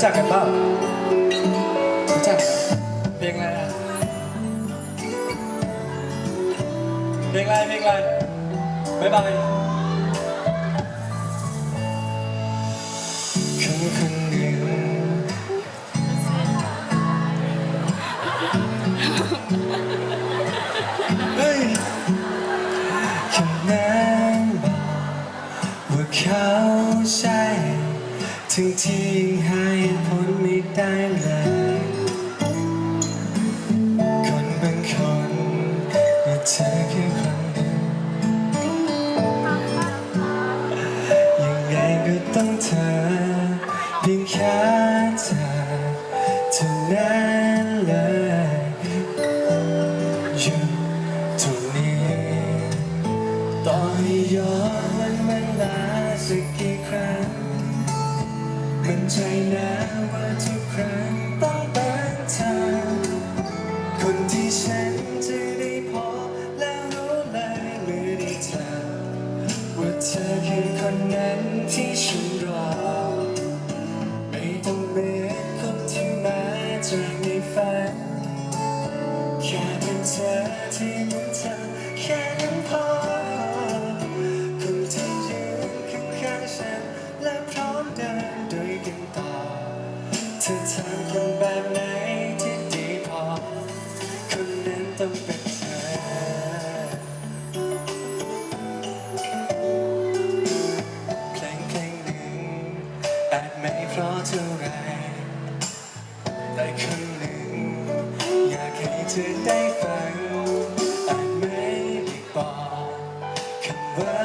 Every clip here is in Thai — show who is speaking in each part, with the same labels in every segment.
Speaker 1: รู้จักกันบ้างรู้จักเพลงอะไรอะเพลงอะไรเพลงอะไรบ๊ายบายคนคนหนึ่ง ถึงที่ยังให้ผลไม่ได้เลย คนบางคนว่เธอคือคนหนึ่งยังไงก็ต้องเธอเพียงแค่เธอเท่านั้นเลยอยู่ตรงนี้ต่อให้ย้อนวันเวลาสักกี่ มันใจนะว่าทุกครั้งต้องเป็นเธอคนที่ฉันจะได้พบแล้วรู้เลยเมื่อได้เจอว่าเธอคือคนนั้นที่ฉันรอ ไม่ต้องเหมือนคนที่มาจากในฝันแค่เป็นเธอที่ เธอทำคนแบบไหนที่ดีพอ คนนั้นต้องเป็นเธอ เพลงเพลงหนึ่งอาจไม่เพราะเท่าไร แต่คนหนึ่ง อยากให้เธอได้ฟังอาจไม่ได้บอกคำว่า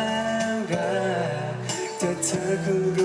Speaker 1: รักแต่เธอคงรู้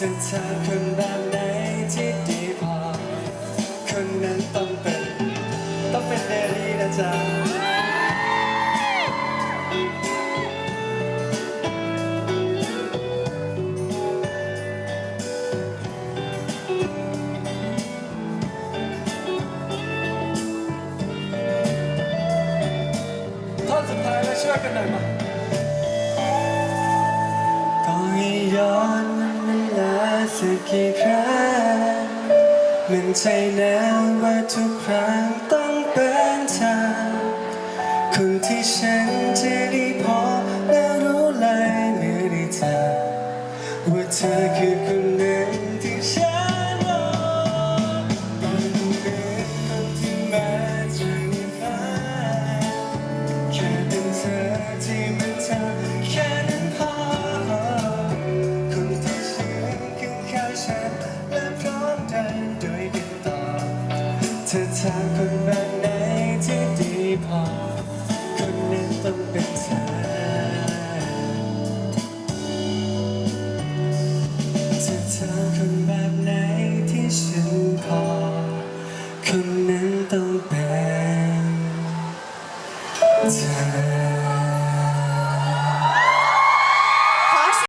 Speaker 1: เธอเธอคนแบบไหนที่ดีพอ คนนั้นต้องเป็น ต้องเป็นเดลี่นะจ๊ะท่อนสุดท้ายแล้วช่วยกันหน่อยมา สักกี่ครั้งมันใจนะว่าทุกครั้งต้องเป็นเธอคนที่ฉันจะได้พบและรู้เลยเมื่อได้เจอว่าเธอคือ อคนแบบไหนที่ดีพอ คนนั้นต้องเป็นเธอ